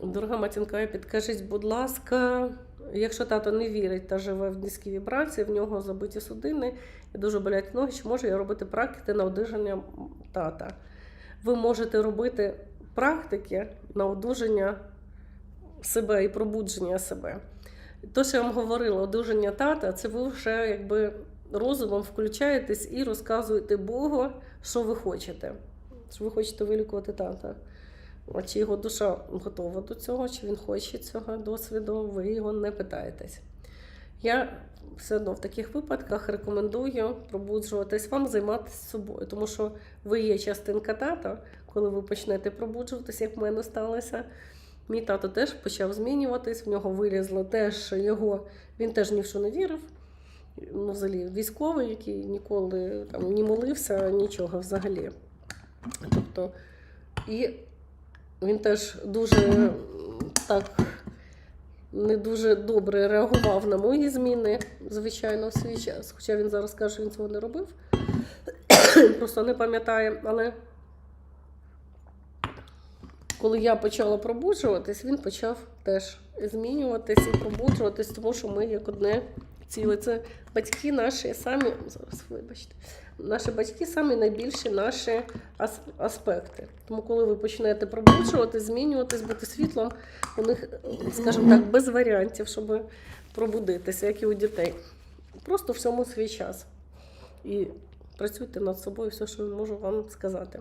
Дорога матінка, підкажіть, будь ласка, якщо тато не вірить та живе в низькій вібрації, в нього забиті судини і дуже болять ноги, чи можу я робити практики на одужання тата? Ви можете робити практики на одужання себе і пробудження себе. То, що я вам говорила, одужання тата, це ви вже якби розумом включаєтесь і розказуєте Богу, що ви хочете. Що ви хочете вилікувати тата. Чи його душа готова до цього, чи він хоче цього досвіду, ви його не питаєтесь. Я все одно в таких випадках рекомендую пробуджуватись вам, займатися собою, тому що ви є частинка тата, коли ви почнете пробуджуватись, як в мене сталося. Мій тато теж почав змінюватись, в нього вилізло теж його, він теж ні в що не вірив. Ну, взагалі, військовий, який ніколи там не молився, нічого взагалі. Тобто, і він теж дуже так не дуже добре реагував на мої зміни, звичайно, в свій час. Хоча він зараз каже, що він цього не робив. Просто не пам'ятає. Але коли я почала пробуджуватись, він почав теж змінюватись і пробуджуватись, тому що ми як одне ціле. Це батьки наші самі, зараз вибачте, наші батьки самі найбільші наші ас- аспекти. Тому, коли ви почнете пробуджуватись, змінюватись, бути світлом, у них, скажімо так, без варіантів, щоб пробудитися, як і у дітей. Просто всьому свій час. І працюйте над собою, все, що можу вам сказати.